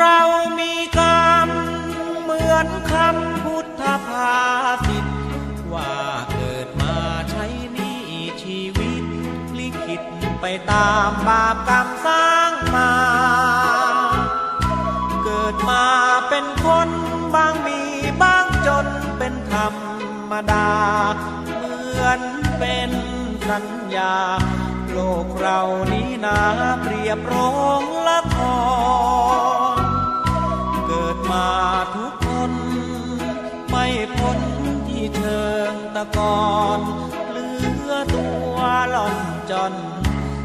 เรามีกรรม เหมือนคำพุทธภาสิตว่าเกิดมาใช้นี้ชีวิต ลิขิตไปตามบาปกรรมสร้างมา เกิดมาเป็นคนบางมีบางจนเป็นธรรมดา เหมือนเป็นสัญญา โลกเรานี้นาเปรียบรองละ ไม่พ้นที่เชิงตะกอนเหลือตัวหล่อนจน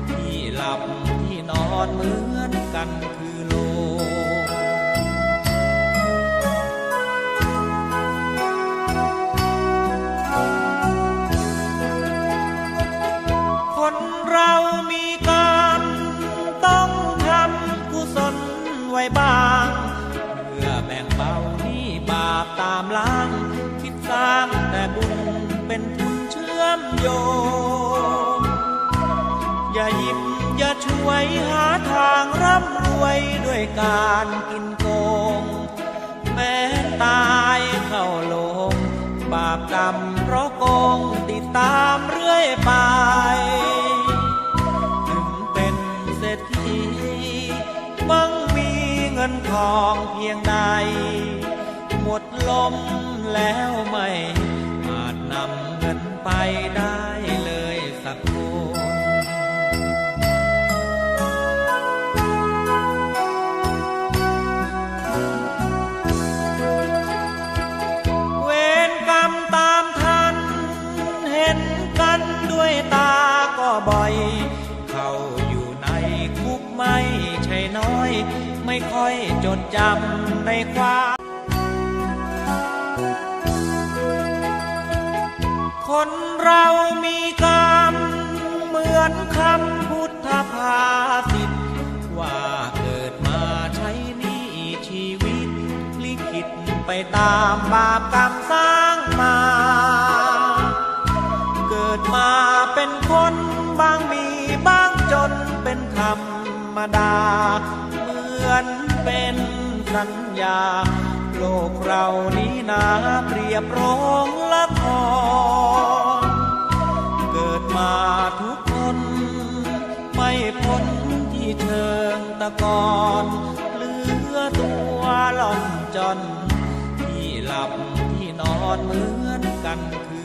ที่หลับที่นอนเหมือนกันคือโลคนเรามีกรรมต้องทำกุศลไว้บ้าง เพื่อแบ่งเบาหนี้บาปตามล้าง เป็นทุนเชื่อมโยง อย่าหยิบอย่าช่วยหาทางร่ำรวยด้วยการกินโกง แม้ตายเข้าลง บาปกรรมเพราะโกงติดตามเรื่อยไป ถึงเป็นเศรษฐีมั่งมีเงินทองเพียงใด หมดลมแล้วไม่ ไปได้เลยสักคนเวรกรรมตามทัน เห็นกันด้วยตาก็บ่อย เข้าอยู่ในคุกไม่ใช่น้อย ไม่ค่อยจดจำในความ คนเรามีกรรม เหมือนคำพุทธภาษิตว่าเกิดมาใช้นี้ชีวิต ลิขิตไปตามบาปกรรมสร้างมา เกิดมาเป็นคนบางมีบางจนเป็นธรรมดา เหมือนเป็นสัญญาโลกเรานี้นาเปรียบโรงละคร ดมาทุกคน ไม่พ้นที่เชิงตะกอนเหลือตัวล่อนจนที่หลับที่นอนเหมือนกันคือ